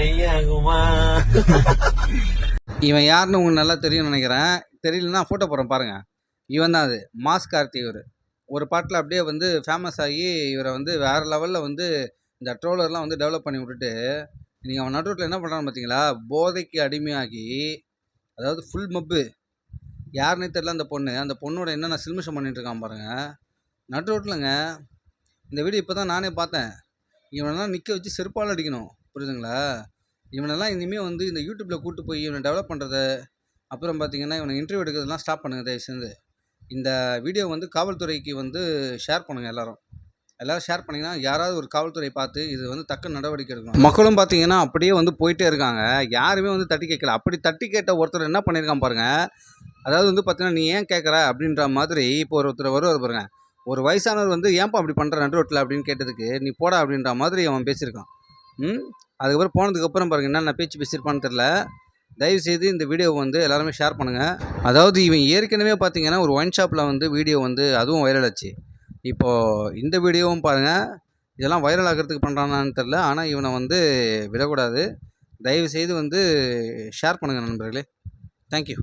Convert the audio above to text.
மெய்யாகுமா இவன் யாருன்னு உங்களுக்கு நல்லா தெரியும்னு நினைக்கிறேன். தெரியலன்னா ஃபோட்டோ போகிறேன் பாருங்கள் இவன் தான் அது. மாஸ் கார்த்தி இவர். ஒரு பாட்டில் அப்படியே வந்து ஃபேமஸ் ஆகி இவரை வந்து வேறு லெவலில் வந்து இந்த ட்ரோலர்லாம் வந்து டெவலப் பண்ணி விட்டுட்டு நீங்கள் அவன் நடுவில் என்ன பண்ணுறான்னு பார்த்தீங்களா போதைக்கு அடிமையாகி அதாவது ஃபுல் மப்பு யாருன்னே தெரில அந்த பொண்ணு. அந்த பொண்ணோட என்னென்ன சில்மிஷம் பண்ணிட்டு இருக்கான் பாருங்கள் நடு ரோட்டில்ங்க இந்த வீடியோ இப்போ தான் நானே பார்த்தேன். இவனெல்லாம் நிற்க வச்சு செருப்பால் அடிக்கணும். புரியுதுங்களா? இவனெல்லாம் இனிமேல் வந்து இந்த யூடியூப்பில் கூட்டு போய் இவனை டெவலப் பண்ணுறத அப்புறம் பார்த்தீங்கன்னா இவனை இன்டர்வியூ எடுக்கிறதெல்லாம் ஸ்டாப் பண்ணுங்க தயவு இந்த வீடியோ வந்து காவல்துறைக்கு வந்து ஷேர் பண்ணுங்கள் எல்லாரும். எல்லோரும் ஷேர் பண்ணிங்கன்னா யாராவது ஒரு காவல்துறை பார்த்து இது வந்து தக்க நடவடிக்கை எடுக்கணும். மக்களும் பார்த்தீங்கன்னா அப்படியே வந்து போயிட்டே இருக்காங்க. யாருமே வந்து தட்டி கேட்கல. அப்படி தட்டி கேட்ட ஒருத்தர் என்ன பண்ணியிருக்கான் பாருங்கள் அதாவது வந்து பார்த்தீங்கன்னா நீ ஏன் கேட்குற? அப்படின்ற மாதிரி இப்போ ஒருத்தர் வருவார் பாருங்கள் ஒரு வயசானவர் வந்து ஏன்ப்பா அப்படி பண்ணுற நடு ரோட்டில் அப்படின்னு கேட்டதுக்கு நீ போடா அப்படின்ற மாதிரி அவன் பேசியிருக்கான். ம் அதுக்கப்புறம் போனதுக்கப்புறம் பாருங்க என்னென்ன பேச்சு பேசியிருப்பான்னு தெரில தயவுசெய்து இந்த வீடியோவை வந்து எல்லாருமே ஷேர் பண்ணுங்கள் அதாவது இவன் ஏற்கனவே பார்த்தீங்கன்னா ஒரு ஒயின் ஷாப்பில் வந்து வீடியோ வந்து அதுவும் வைரல் ஆச்சு. இப்போது இந்த வீடியோவும் பாருங்கள் இதெல்லாம் வைரல் ஆகிறதுக்கு பண்ணுறானான்னு தெரில ஆனால் இவனை வந்து விடக்கூடாது. தயவுசெய்து வந்து ஷேர் பண்ணுங்கள் நண்பர்களே. தேங்க்யூ